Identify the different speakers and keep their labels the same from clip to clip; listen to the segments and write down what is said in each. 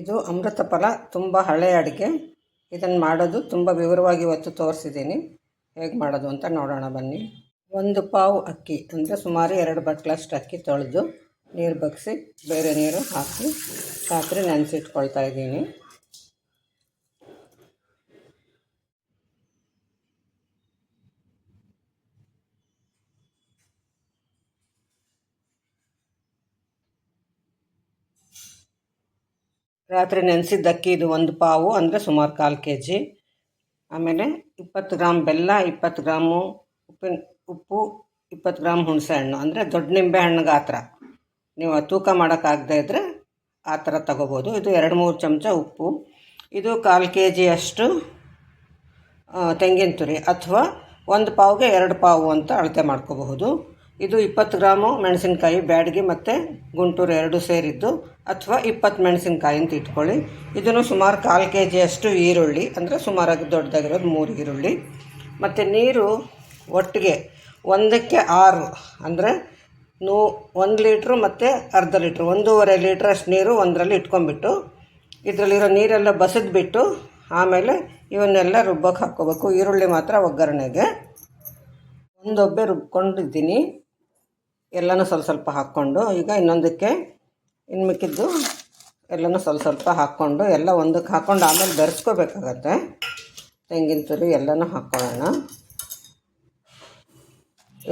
Speaker 1: ಇದು ಅಮೃತ ಫಲ ತುಂಬ ಹಳೆಯ ಅಡುಗೆ. ಇದನ್ನು ಮಾಡೋದು ತುಂಬ ವಿವರವಾಗಿ ಇವತ್ತು ತೋರಿಸಿದ್ದೀನಿ. ಹೇಗೆ ಮಾಡೋದು ಅಂತ ನೋಡೋಣ ಬನ್ನಿ. ಒಂದು ಪಾವು ಅಕ್ಕಿ, ಅಂದರೆ ಸುಮಾರು ಎರಡು ಬಟ್ಲಷ್ಟು ಅಕ್ಕಿ ತೊಳೆದು ನೀರು ಬಗ್ಸಿ, ಬೇರೆ ನೀರು ಹಾಕಿ, ರಾತ್ರಿ ನೆನೆಸಿಟ್ಕೊಳ್ತಾ ಇದ್ದೀನಿ. ರಾತ್ರಿ ನೆನೆಸಿದ್ದ ಅಕ್ಕಿ ಇದು ಒಂದು ಪಾವು ಅಂದರೆ ಸುಮಾರು ಕಾಲು ಕೆ ಜಿ ಆಮೇಲೆ ಇಪ್ಪತ್ತು ಗ್ರಾಮ್ ಬೆಲ್ಲ, ಇಪ್ಪತ್ತು ಗ್ರಾಮು ಉಪ್ಪಿನ ಉಪ್ಪು, ಇಪ್ಪತ್ತು ಗ್ರಾಮ್ ಹುಣಸೆಹಣ್ಣು ಅಂದರೆ ದೊಡ್ಡ ನಿಂಬೆ ಹಣ್ಣು ಗಾತ್ರ. ನೀವು ತೂಕ ಮಾಡೋಕ್ಕಾಗದೇ ಇದ್ದರೆ ಆ ಥರ ತಗೋಬೋದು. ಇದು ಎರಡು ಮೂರು ಚಮಚ ಉಪ್ಪು. ಇದು ಕಾಲು ಕೆ ಜಿಯಷ್ಟು ತೆಂಗಿನ ತುರಿ ಅಥವಾ ಒಂದು ಪಾವ್ಗೆ ಎರಡು ಪಾವು ಅಂತ ಅಳತೆ ಮಾಡ್ಕೋಬಹುದು. ಇದು ಇಪ್ಪತ್ತು ಗ್ರಾಮು ಮೆಣಸಿನ್ಕಾಯಿ, ಬ್ಯಾಡಗಿ ಮತ್ತು ಗುಂಟೂರು ಎರಡು ಸೇರಿದ್ದು ಅಥವಾ ಇಪ್ಪತ್ತು ಮೆಣಸಿನ್ಕಾಯಿ ಅಂತ ಇಟ್ಕೊಳ್ಳಿ. ಇದನ್ನು ಸುಮಾರು ಕಾಲು ಕೆ ಜಿಯಷ್ಟು ಈರುಳ್ಳಿ, ಅಂದರೆ ಸುಮಾರಾಗಿ ದೊಡ್ಡದಾಗಿರೋದು ಮೂರು ಈರುಳ್ಳಿ. ಮತ್ತು ನೀರು ಒಟ್ಟಿಗೆ ಒಂದಕ್ಕೆ ಆರು, ಅಂದರೆ ನೂ, ಒಂದು ಲೀಟ್ರು ಮತ್ತು ಅರ್ಧ ಲೀಟ್ರು, ಒಂದೂವರೆ ಲೀಟ್ರಷ್ಟು ನೀರು ಒಂದರಲ್ಲಿ ಇಟ್ಕೊಂಡ್ಬಿಟ್ಟು, ಇದರಲ್ಲಿರೋ ನೀರೆಲ್ಲ ಬಸಿದ್ಬಿಟ್ಟು, ಆಮೇಲೆ ಇವನ್ನೆಲ್ಲ ರುಬ್ಬಕ್ಕೆ ಹಾಕ್ಕೋಬೇಕು. ಈರುಳ್ಳಿ ಮಾತ್ರ ಒಗ್ಗರಣೆಗೆ. ಒಂದೊಬ್ಬೆ ರುಬ್ಕೊಂಡಿದ್ದೀನಿ. ಎಲ್ಲನೂ ಸ್ವಲ್ಪ ಸ್ವಲ್ಪ ಹಾಕ್ಕೊಂಡು, ಈಗ ಇನ್ನೊಂದಕ್ಕೆ ಇನ್ನು ಮಿಕ್ಕಿದ್ದು ಎಲ್ಲನೂ ಸ್ವಲ್ಪ ಸ್ವಲ್ಪ ಹಾಕ್ಕೊಂಡು ಎಲ್ಲ ಒಂದಕ್ಕೆ ಹಾಕ್ಕೊಂಡು ಆಮೇಲೆ ಬೆರೆಸ್ಕೋಬೇಕಾಗತ್ತೆ. ತೆಂಗಿನ ತುರಿ ಎಲ್ಲನೂ ಹಾಕ್ಕೊಳ್ಳೋಣ.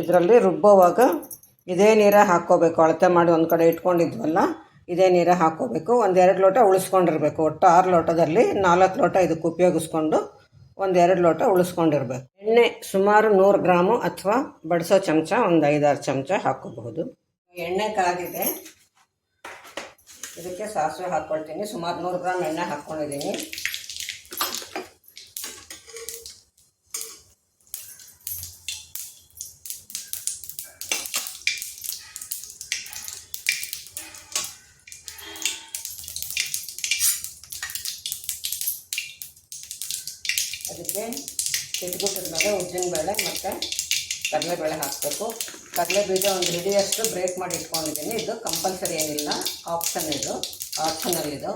Speaker 1: ಇದರಲ್ಲಿ ರುಬ್ಬೋವಾಗ ಇದೇ ನೀರೇ ಹಾಕ್ಕೋಬೇಕು. ಅಳತೆ ಮಾಡಿ ಒಂದು ಕಡೆ ಇಟ್ಕೊಂಡಿದ್ವಲ್ಲ, ಇದೇ ನೀರೇ ಹಾಕ್ಕೋಬೇಕು. ಒಂದೆರಡು ಲೋಟ ಉಳಿಸ್ಕೊಂಡಿರ್ಬೇಕು. ಒಟ್ಟು ಆರು ಲೋಟದಲ್ಲಿ ನಾಲ್ಕು ಲೋಟ ಇದಕ್ಕೆ ಉಪಯೋಗಿಸ್ಕೊಂಡು ಒಂದೆರಡು ಲೋಟ ಉಳಿಸ್ಕೊಂಡಿರ್ಬೇಕು. ಎಣ್ಣೆ ಸುಮಾರು ನೂರು ಗ್ರಾಮು ಅಥವಾ ಬಡಿಸೋ ಚಮಚ, ಒಂದು ಐದಾರು ಚಮಚ ಹಾಕ್ಕೋಬಹುದು. ಎಣ್ಣೆ ಕಾದಿದೆ ಇದಕ್ಕೆ ಸಾಸಿವೆ ಹಾಕ್ಕೊಳ್ತೀನಿ ಸುಮಾರು ನೂರು ಗ್ರಾಮ್ ಎಣ್ಣೆ ಹಾಕ್ಕೊಂಡಿದ್ದೀನಿ. ಅದಕ್ಕೆ ಇಟ್ಬಿಟ್ಟಿದ್ಮೇಲೆ ಉದ್ದಿನಬೇಳೆ ಮತ್ತು ಕಡಲೆಬೇಳೆ ಹಾಕಬೇಕು. ಕಡಲೆ ಬೀಜ ಒಂದು ಹಿಡಿಯಷ್ಟು ಬ್ರೇಕ್ ಮಾಡಿ ಇಟ್ಕೊಂಡಿದ್ದೀನಿ. ಇದು ಕಂಪಲ್ಸರಿ ಏನಿಲ್ಲ. ಆಪ್ಷನ್ ಇದು. ಆಪ್ಷನಲ್ ಇದು.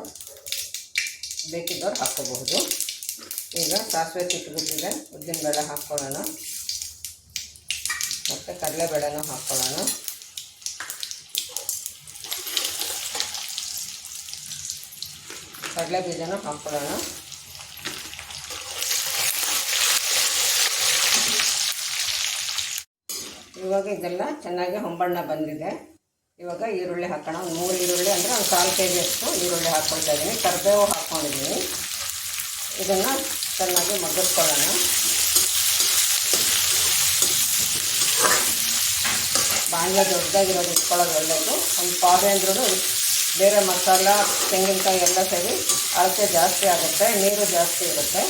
Speaker 1: ಬೇಕಿದ್ದವ್ರು ಹಾಕ್ಕೋಬಹುದು. ಈಗ ಸಾಸಿವೆ ಉದ್ದಿನ ಬೇಳೆ ಹಾಕ್ಕೊಳ್ಳೋಣ. ಮತ್ತು ಕಡಲೆಬೇಳೆನೂ ಹಾಕ್ಕೊಳ್ಳೋಣ. ಕಡಲೆ ಬೀಜನೂ ಹಾಕ್ಕೊಳ್ಳೋಣ. ಇವಾಗ ಇದೆಲ್ಲ ಚೆನ್ನಾಗಿ ಹೊಂಬಣ್ಣ ಬಂದಿದೆ. ಇವಾಗ ಈರುಳ್ಳಿ ಹಾಕೋಣ. ಮೂರು ಈರುಳ್ಳಿ ಅಂದರೆ ಒಂದು ಕಾಲು ಕೆ ಜಿಯಷ್ಟು ಈರುಳ್ಳಿ ಹಾಕ್ಕೊಳ್ತಾ ಇದ್ದೀನಿ ಕರಿಬೇವು ಹಾಕ್ಕೊಂಡಿದ್ದೀನಿ ಇದನ್ನು ಚೆನ್ನಾಗಿ ಮಗ್ಗಿಸ್ಕೊಳ್ಳೋಣ. ಬಾಣಲೆ ದೊಡ್ಡದಾಗಿರೋದು ಇಟ್ಕೊಳ್ಳೋದು ಒಳ್ಳೆಯದು ಒಂದು ಪಾವೆ ಅಂದ್ರೂ ಬೇರೆ ಮಸಾಲ, ತೆಂಗಿನಕಾಯಿ ಎಲ್ಲ ಸೇರಿ ಅಳತೆ ಜಾಸ್ತಿ ಆಗುತ್ತೆ, ನೀರು ಜಾಸ್ತಿ ಇರುತ್ತೆ.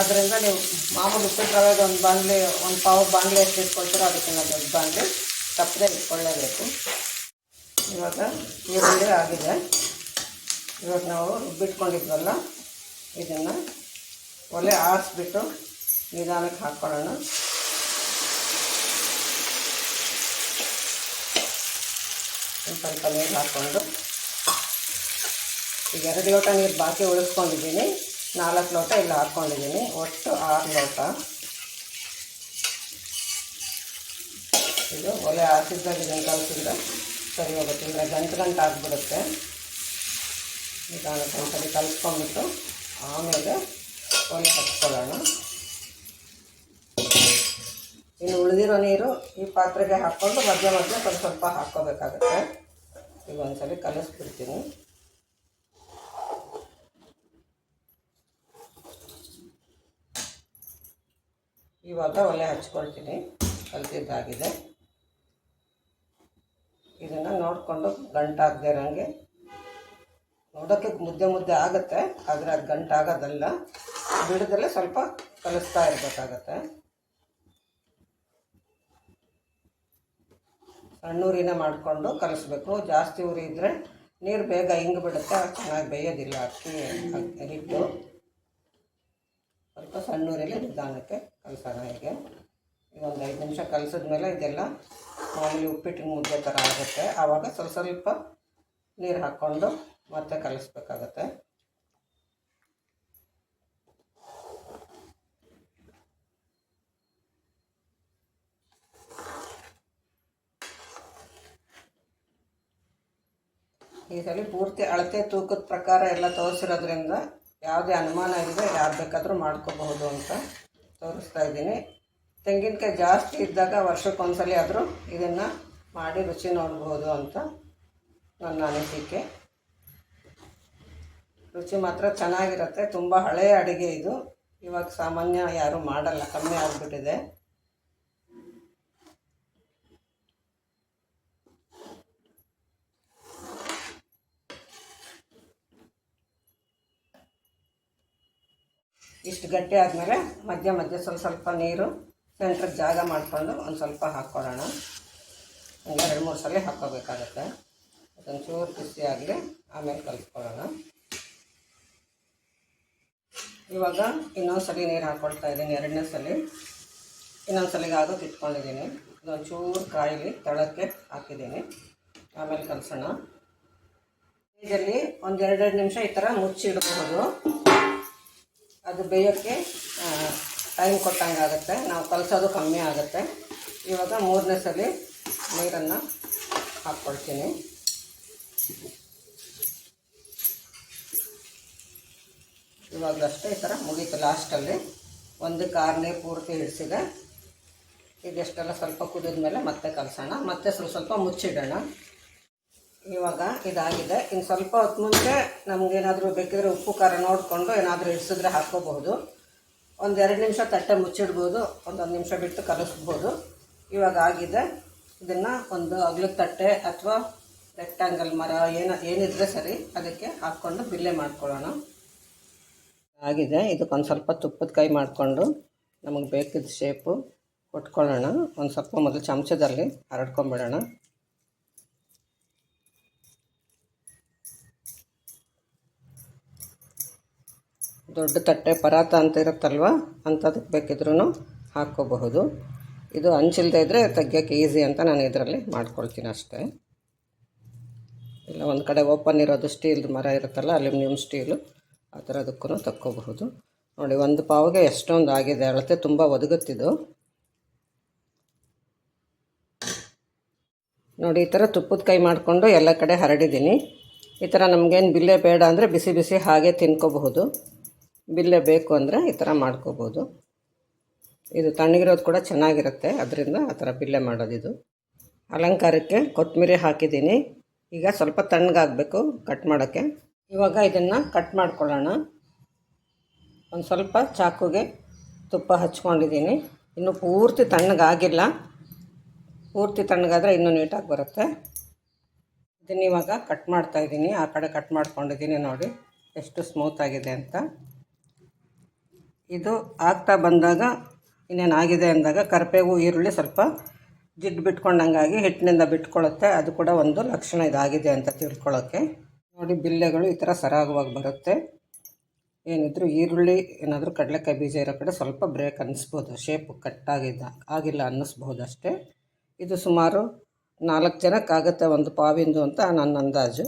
Speaker 1: ಅದರಿಂದ ನೀವು ಮಾಮೂಲಿ ಉಪ್ಪಿಟ್ಟು ರವೆಗೆ ಒಂದು ಬಾಂಡ್ಲಿ ಒಂದು ಪಾವು ಬಾಂಡ್ಲಿ ಎಷ್ಟು ಇಟ್ಕೊಳ್ತೀರೋ ಅದಕ್ಕಿಂತ ದೊಡ್ಡ ಬಾಂಡ್ಲಿ ತಪ್ಪದೆ ಇಟ್ಕೊಳ್ಳೇಬೇಕು. ಇವಾಗ ಈರುಳ್ಳಿ ಆಗಿದೆ. ಇವಾಗ ನಾವು ರುಬ್ಬಿಟ್ಕೊಂಡಿದ್ವಲ್ಲ, ಇದನ್ನು ಒಲೆ ಆರಿಸ್ಬಿಟ್ಟು ನಿಧಾನಕ್ಕೆ ಹಾಕ್ಕೊಳ್ಳೋಣ ಸ್ವಲ್ಪ ನೀರು ಹಾಕ್ಕೊಂಡು. ಈಗ ಎರಡು ಲೋಟ ನೀರು ಬಾಕಿ ಉಳಿಸ್ಕೊಂಡಿದ್ದೀನಿ. ನಾಲ್ಕು ಲೋಟ ಇಲ್ಲಿ ಹಾಕ್ಕೊಂಡಿದ್ದೀನಿ. ಒಟ್ಟು ಆರು ಲೋಟ. ಇದು ಒಲೆ ಹಾಕಿದ್ದಾಗ ಕಲಿಸಿದ್ರೆ ಸರಿ ಹೋಗುತ್ತೆ. ಅಂದರೆ ಗಂಟು ಗಂಟು ಆಗಿಬಿಡುತ್ತೆ. ನಿಧಾನಕ್ಕೆ ಒಂದ್ಸರಿ ಕಲಿಸ್ಕೊಂಡ್ಬಿಟ್ಟು ಆಮೇಲೆ ಒಲೆ ಹಚ್ಕೊಳ್ಳೋಣ ಇನ್ನು ಉಳಿದಿರೋ ನೀರು ಈ ಪಾತ್ರೆಗೆ ಹಾಕ್ಕೊಂಡು ಮಧ್ಯ ಮಧ್ಯ ಸ್ವಲ್ಪ ಸ್ವಲ್ಪ ಹಾಕ್ಕೋಬೇಕಾಗತ್ತೆ. ಈಗ ಒಂದ್ಸಲಿ ಕಲಿಸ್ಬಿಡ್ತೀನಿ. ಇವಾಗ ಒಲೆ ಹಚ್ಕೊಳ್ತೀನಿ. ಕಲ್ತಿದ್ದಾಗಿದೆ. ಇದನ್ನು ನೋಡಿಕೊಂಡು ಗಂಟಾಗದೆ ಇರೋಂಗೆ ನೋಡೋಕ್ಕೆ ಮುದ್ದೆ ಮುದ್ದೆ ಆಗುತ್ತೆ, ಆದರೆ ಅದು ಗಂಟಾಗೋದಲ್ಲ. ಬಿಡದಲ್ಲೇ ಸ್ವಲ್ಪ ಕಲಿಸ್ತಾ ಇರಬೇಕಾಗತ್ತೆ. ಸಣ್ಣ ಉರಿನ ಮಾಡಿಕೊಂಡು ಕಲಿಸ್ಬೇಕು. ಜಾಸ್ತಿ ಉರಿ ಇದ್ದರೆ ನೀರು ಬೇಗ ಹಿಂಗೆ ಬಿಡುತ್ತೆ ಚೆನ್ನಾಗಿ ಬೇಯೋದಿಲ್ಲ ಅಕ್ಕಿ ಹಿಟ್ಟು. ಸ್ವಲ್ಪ ಸಣ್ಣ ಊರಲ್ಲಿ ನಿಧಾನಕ್ಕೆ ಕಲಸೋಣ ಹೀಗೆ ಈಗ ಒಂದು ಐದು ನಿಮಿಷ ಕಲಸಿದ್ಮೇಲೆ ಇದೆಲ್ಲ ಮಾಮೂಲಿ ಉಪ್ಪಿಟ್ಟಿನ ಮುದ್ದೆ ಥರ ಆಗುತ್ತೆ. ಆವಾಗ ಸ್ವಲ್ಪ ಸ್ವಲ್ಪ ನೀರು ಹಾಕ್ಕೊಂಡು ಮತ್ತೆ ಕಲಿಸ್ಬೇಕಾಗತ್ತೆ. ಈ ಸಲ ಪೂರ್ತಿ ಅಳತೆ ತೂಕದ ಪ್ರಕಾರ ಎಲ್ಲ ತೋರಿಸಿರೋದ್ರಿಂದ ಯಾವುದೇ ಅನುಮಾನ ಇಲ್ಲದೆ ಯಾರು ಬೇಕಾದರೂ ಮಾಡ್ಕೋಬಹುದು ಅಂತ. ತೋರಿಸ್ತಾ ಇದ್ದೀನಿ. ತೆಂಗಿನಕಾಯಿ ಜಾಸ್ತಿ ಇದ್ದಾಗ ವರ್ಷಕ್ಕೊಂದ್ಸಲಿ ಆದರೂ ಇದನ್ನು ಮಾಡಿ ರುಚಿ ನೋಡ್ಬೋದು ಅಂತ ನನ್ನ ಅನಿಸಿಕೆ. ರುಚಿ ಮಾತ್ರ ಚೆನ್ನಾಗಿರುತ್ತೆ. ತುಂಬ ಹಳೆಯ ಅಡುಗೆ ಇದು. ಇವಾಗ ಸಾಮಾನ್ಯ ಯಾರೂ ಮಾಡಲ್ಲ. ಕಮ್ಮಿ ಆಗಿಬಿಟ್ಟಿದೆ. ಇಷ್ಟು ಗಟ್ಟಿ ಆದಮೇಲೆ ಮಧ್ಯ ಮಧ್ಯ ಸ್ವಲ್ಪ ಸ್ವಲ್ಪ ನೀರು ಸೆಂಟ್ರಿಗೆ ಜಾಗ ಮಾಡಿಕೊಂಡು ಒಂದು ಸ್ವಲ್ಪ ಹಾಕ್ಕೊಳ್ಳೋಣ ಹಂಗೆ ಎರಡು ಮೂರು ಸಲ ಹಾಕ್ಕೋಬೇಕಾಗತ್ತೆ. ಅದೊಂದು ಚೂರು ಬಿಸಿ ಆಗಲಿ ಆಮೇಲೆ ಕಲಿಸ್ಕೊಳ್ಳೋಣ ಇವಾಗ ಇನ್ನೊಂದು ಸಲ ನೀರು ಹಾಕ್ಕೊಳ್ತಾ ಇದ್ದೀನಿ, ಎರಡನೇ ಸಲ. ಇನ್ನೊಂದು ಸಲಿಗೆ ಆಗೋ ಇಟ್ಕೊಂಡಿದ್ದೀನಿ ಇದೊಂದು ಚೂರು ಕಾಯಿಲಿ ತಳಕ್ಕೆ ಹಾಕಿದ್ದೀನಿ. ಆಮೇಲೆ ಕಲಸೋಣ. ಇದರಲ್ಲಿ ಒಂದು ಎರಡೆರಡು ನಿಮಿಷ ಈ ಥರ ಮುಚ್ಚಿಡಬಹುದು ಅದು ಬೇಯೋಕ್ಕೆ ಟೈಮ್ ಕೊಟ್ಟಂಗೆ ಆಗುತ್ತೆ. ನಾವು ಕಲಸೋದು ಕಮ್ಮಿ ಆಗುತ್ತೆ. ಇವಾಗ ಮೂರನೇ ಸಲ ನೀರನ್ನು ಹಾಕ್ಕೊಳ್ತೀನಿ. ಇವಾಗಲೂ ಅಷ್ಟೇ ಈ ಥರ ಮುಗೀತು ಲಾಸ್ಟಲ್ಲಿ. ಒಂದು ಕಾರ್ನೇ ಪೂರ್ತಿ ಹಿಡಿಸಿದೆ ಇದೆಷ್ಟೆಲ್ಲ ಸ್ವಲ್ಪ ಕುದಿದ ಮೇಲೆ ಮತ್ತೆ ಕಲಸೋಣ. ಮತ್ತೆ ಸ್ವಲ್ಪ ಸ್ವಲ್ಪ ಮುಚ್ಚಿಡೋಣ. ಇವಾಗ ಇದಾಗಿದೆ. ಇನ್ನು ಸ್ವಲ್ಪ ಹೊತ್ತು ಮುಂಚೆ ನಮಗೇನಾದರೂ ಬೇಕಿದ್ರೆ ಉಪ್ಪು, ಖಾರ ನೋಡಿಕೊಂಡು ಏನಾದರೂ ಇಡಿಸಿದ್ರೆ ಹಾಕ್ಕೋಬಹುದು. ಒಂದು ಎರಡು ನಿಮಿಷ ತಟ್ಟೆ ಮುಚ್ಚಿಡ್ಬೋದು. ಒಂದೊಂದು ನಿಮಿಷ ಬಿಟ್ಟು ಕಲಿಸ್ಬೋದು. ಇವಾಗ ಆಗಿದೆ. ಇದನ್ನು ಒಂದು ಅಗ್ಲದ ತಟ್ಟೆ ಅಥವಾ ರೆಕ್ಟ್ಯಾಂಗಲ್ ಮರ ಏನ, ಏನಿದ್ರೆ ಸರಿ, ಅದಕ್ಕೆ ಹಾಕ್ಕೊಂಡು ಬಿಲ್ಲೆ ಮಾಡ್ಕೊಳ್ಳೋಣ. ಆಗಿದೆ. ಇದಕ್ಕೊಂದು ಸ್ವಲ್ಪ ತುಪ್ಪದ ಕೈ ಮಾಡಿಕೊಂಡು ನಮಗೆ ಬೇಕಿದ್ದ ಶೇಪು ಕೊಟ್ಕೊಳ್ಳೋಣ. ಒಂದು ಸ್ವಲ್ಪ ಮೊದಲು ಚಮಚದಲ್ಲಿ ಹರಡ್ಕೊಂಬಿಡೋಣ. ದೊಡ್ಡ ತಟ್ಟೆ ಪರಾತ ಅಂತ ಇರುತ್ತಲ್ವ? ಅಂಥದಕ್ಕೆ ಬೇಕಿದ್ರೂ ಹಾಕ್ಕೋಬಹುದು. ಇದು ಹಂಚಿಲ್ದೇ ಇದ್ದರೆ ತೆಗಿಯೋಕ್ಕೆ ಈಸಿ ಅಂತ ನಾನು ಇದರಲ್ಲಿ ಮಾಡ್ಕೊಳ್ತೀನಿ ಅಷ್ಟೇ. ಇಲ್ಲ, ಒಂದು ಕಡೆ ಓಪನ್ ಇರೋದು ಸ್ಟೀಲ್ ಮರ ಇರುತ್ತಲ್ಲ ಅಲ್ಯೂಮಿನಿಯಂ ಸ್ಟೀಲು ಆ ಥರದಕ್ಕೂ ತಕ್ಕೋಬಹುದು. ನೋಡಿ, ಒಂದು ಪಾವಿಗೆ ಎಷ್ಟೊಂದು ಆಗಿದೆ, ಅಳತೆ ತುಂಬ ಒದಗುತ್ತಿದ್ದು. ನೋಡಿ, ಈ ಥರ ತುಪ್ಪದ ಕೈ ಮಾಡಿಕೊಂಡು ಎಲ್ಲ ಕಡೆ ಹರಡಿದ್ದೀನಿ. ಈ ಥರ ನಮಗೇನು ಬಿಲ್ಲೆ ಬೇಡ ಅಂದರೆ ಬಿಸಿ ಬಿಸಿ ಹಾಗೆ ತಿನ್ಕೋಬಹುದು. ಬಿಲ್ಲೆ ಬೇಕು ಅಂದರೆ ಈ ಥರ ಮಾಡ್ಕೋಬೋದು. ಇದು ತಣ್ಣಗಿರೋದು ಕೂಡ ಚೆನ್ನಾಗಿರುತ್ತೆ. ಅದರಿಂದ ಆ ಥರ ಬಿಲ್ಲೆ ಮಾಡೋದಿದು ಅಲಂಕಾರಕ್ಕೆ ಕೊತ್ತಂಬರಿ ಹಾಕಿದ್ದೀನಿ. ಈಗ ಸ್ವಲ್ಪ ತಣ್ಣಗಾಗಬೇಕು ಕಟ್ ಮಾಡೋಕ್ಕೆ. ಇವಾಗ ಇದನ್ನು ಕಟ್ ಮಾಡ್ಕೊಳ್ಳೋಣ. ಒಂದು ಸ್ವಲ್ಪ ಚಾಕುಗೆ ತುಪ್ಪ ಹಚ್ಕೊಂಡಿದ್ದೀನಿ. ಇನ್ನು ಪೂರ್ತಿ ತಣ್ಣಗಾಗಿಲ್ಲ. ಪೂರ್ತಿ ತಣ್ಣಗಾದರೆ ಇನ್ನೂ ನೀಟಾಗಿ ಬರುತ್ತೆ. ಇದನ್ನು ಇವಾಗ ಕಟ್ ಮಾಡ್ತಾಯಿದ್ದೀನಿ ಆ ಕಡೆ ಕಟ್ ಮಾಡ್ಕೊಂಡಿದ್ದೀನಿ ನೋಡಿ. ಎಷ್ಟು ಸ್ಮೂತ್ ಆಗಿದೆ ಅಂತ. ಇದು ಆಗ್ತಾ ಬಂದಾಗ ಇನ್ನೇನು ಆಗಿದೆ ಅಂದಾಗ ಕರಿಬೇವು ಈರುಳ್ಳಿ ಸ್ವಲ್ಪ ಜಿಡ್ಡು ಬಿಟ್ಕೊಂಡಂಗಾಗಿ ಹಿಟ್ಟಿನಿಂದ ಬಿಟ್ಕೊಳ್ಳುತ್ತೆ. ಅದು ಕೂಡ ಒಂದು ಲಕ್ಷಣ ಇದಾಗಿದೆ ಅಂತ ತಿಳ್ಕೊಳ್ಳೋಕ್ಕೆ ನೋಡಿ, ಬಿಲ್ಲೆಗಳು ಈ ಥರ ಸರಾಗವಾಗಿ ಬರುತ್ತೆ. ಏನಿದ್ರು ಈರುಳ್ಳಿ, ಏನಾದರೂ ಕಡಲೆಕಾಯಿ ಬೀಜ ಇರೋ ಕಡೆ ಸ್ವಲ್ಪ ಬ್ರೇಕ್ ಅನ್ನಿಸ್ಬೋದು. ಶೇಪು ಕಟ್ಟಾಗಿದ್ದ, ಆಗಿಲ್ಲ ಅನ್ನಿಸ್ಬೋದು ಅಷ್ಟೇ. ಇದು ಸುಮಾರು ನಾಲ್ಕು ಜನಕ್ಕಾಗುತ್ತೆ ಒಂದು ಪಾವಿಂದು ಅಂತ ನನ್ನ ಅಂದಾಜು.